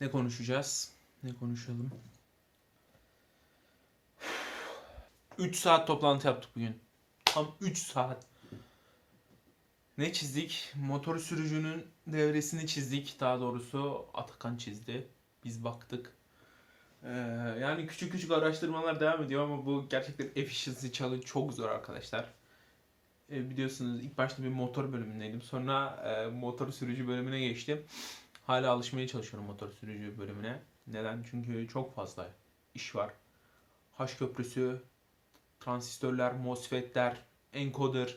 Ne konuşacağız? Ne konuşalım? 3 saat toplantı yaptık bugün. Tam 3 saat. Ne çizdik? Motor sürücünün devresini çizdik. Daha doğrusu Atakan çizdi. Biz baktık. Ee, yani küçük küçük araştırmalar devam ediyor ama bu gerçekten efficiency challenge çok zor arkadaşlar. Ee, biliyorsunuz ilk başta bir motor bölümündeydim. Sonra e, motor sürücü bölümüne geçtim. Hala alışmaya çalışıyorum motor sürücü bölümüne. Neden? Çünkü çok fazla iş var. H köprüsü, transistörler, MOSFET'ler, encoder,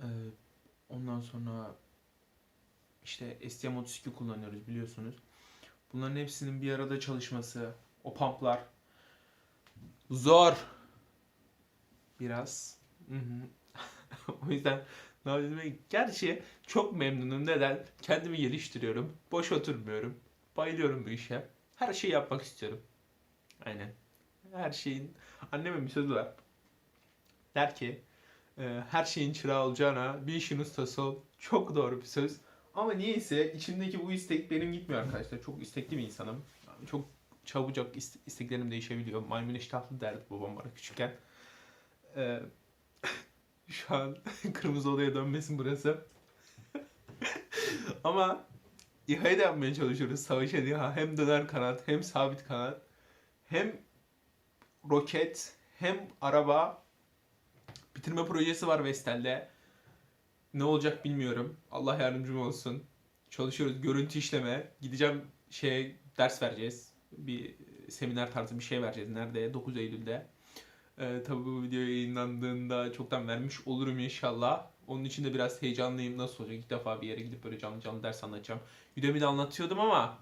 ee, ondan sonra işte STM32 kullanıyoruz biliyorsunuz. Bunların hepsinin bir arada çalışması, o pumplar zor. Biraz. O yüzden Gerçi çok memnunum. Neden? Kendimi geliştiriyorum. Boş oturmuyorum. Bayılıyorum bu işe. Her şeyi yapmak istiyorum. Aynen. Her şeyin... Annemin bir sözü var. Der ki e, her şeyin çırağı olacağına bir işin ustası ol. Çok doğru bir söz. Ama niyeyse içimdeki bu istek benim gitmiyor arkadaşlar. Çok istekli bir insanım. Çok çabucak ist- isteklerim değişebiliyor. Maymun iştahlı derdi babam bana küçükken. Ee, şu an kırmızı odaya dönmesin burası. Ama İHA'yı da yapmaya çalışıyoruz. Savaş İHA. Hem döner kanat hem sabit kanat. Hem roket hem araba. Bitirme projesi var Vestel'de. Ne olacak bilmiyorum. Allah yardımcım olsun. Çalışıyoruz. Görüntü işleme. Gideceğim şey ders vereceğiz. Bir seminer tarzı bir şey vereceğiz. Nerede? 9 Eylül'de. Ee, tabii bu video yayınlandığında çoktan vermiş olurum inşallah. Onun için de biraz heyecanlıyım. Nasıl olacak? İlk defa bir yere gidip böyle canlı canlı ders anlatacağım. Udemy'de anlatıyordum ama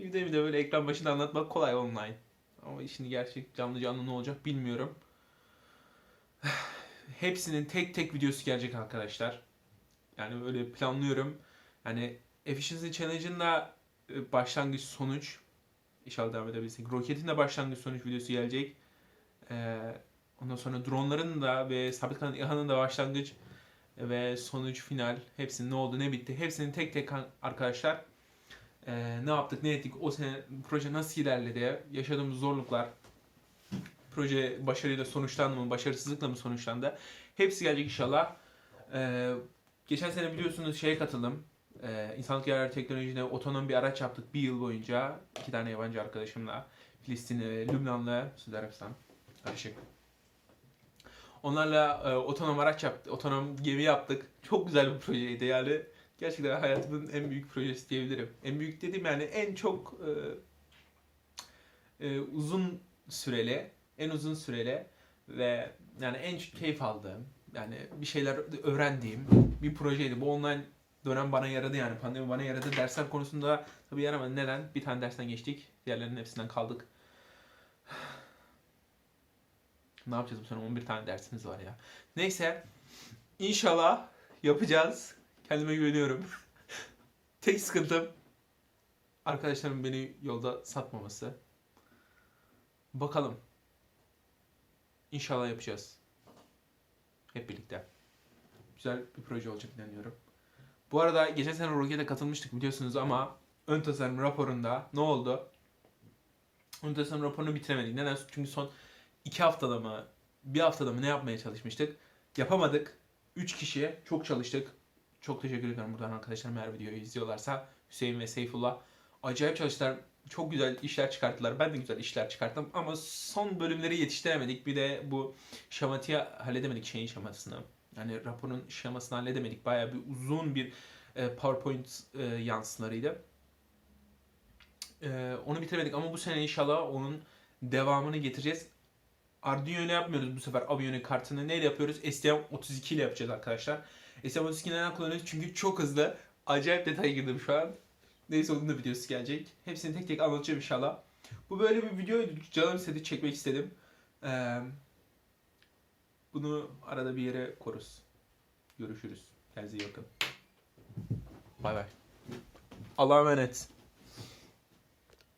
Udemy'de böyle ekran başında anlatmak kolay online. Ama şimdi gerçek canlı canlı ne olacak bilmiyorum. Hepsinin tek tek videosu gelecek arkadaşlar. Yani öyle planlıyorum. Yani Efficiency Challenge'ın da e, başlangıç sonuç İnşallah devam edebilirsek. Roket'in de başlangıç sonuç videosu gelecek. Ee, ondan sonra dronların da ve sabit kanat İHA'nın da başlangıç ve sonuç final hepsinin ne oldu ne bitti hepsinin tek tek arkadaşlar ee, ne yaptık ne ettik o sene proje nasıl ilerledi yaşadığımız zorluklar proje başarıyla sonuçlandı mı başarısızlıkla mı sonuçlandı hepsi gelecek inşallah. Ee, geçen sene biliyorsunuz şeye katıldım ee, insanlık yararı teknolojide otonom bir araç yaptık bir yıl boyunca. iki tane yabancı arkadaşımla. Filistinli Lübnanlı, Suudi. Karışık. Onlarla e, otonom araç yaptık, otonom gemi yaptık. Çok güzel bir projeydi yani. Gerçekten hayatımın en büyük projesi diyebilirim. En büyük dediğim yani en çok e, e, uzun süreli, en uzun süreli ve yani en keyif aldığım, yani bir şeyler öğrendiğim bir projeydi. Bu online dönem bana yaradı yani. Pandemi bana yaradı. Dersler konusunda tabii yaramadı. Neden? Bir tane dersten geçtik. Diğerlerinin hepsinden kaldık. Ne yapacağız bu sene? 11 tane dersimiz var ya. Neyse. İnşallah yapacağız. Kendime güveniyorum. Tek sıkıntım arkadaşlarım beni yolda satmaması. Bakalım. İnşallah yapacağız. Hep birlikte. Güzel bir proje olacak inanıyorum. Bu arada geçen sene Roket'e katılmıştık biliyorsunuz ama ön tasarım raporunda ne oldu? Ön tasarım raporunu bitiremedik. Neden? Çünkü son iki haftada mı, bir haftada mı ne yapmaya çalışmıştık? Yapamadık. Üç kişi çok çalıştık. Çok teşekkür ediyorum buradan arkadaşlarım eğer videoyu izliyorlarsa. Hüseyin ve Seyfullah. Acayip çalıştılar. Çok güzel işler çıkarttılar. Ben de güzel işler çıkarttım. Ama son bölümleri yetiştiremedik. Bir de bu şematıyı halledemedik şeyin şemasını. Yani raporun şemasını halledemedik. Bayağı bir uzun bir e, PowerPoint e, yansılarıydı. E, onu bitiremedik ama bu sene inşallah onun devamını getireceğiz. Arduino yapmıyoruz bu sefer Avionik kartını. Neyle yapıyoruz? STM32 ile yapacağız arkadaşlar. STM32 neden kullanıyoruz? Çünkü çok hızlı. Acayip detaya girdim şu an. Neyse onun da videosu gelecek. Hepsini tek tek anlatacağım inşallah. Bu böyle bir videoydu. Canım istedi çekmek istedim. Eee bunu arada bir yere koruz. Görüşürüz. Kendinize iyi bakın. Bay bay. Allah'a emanet.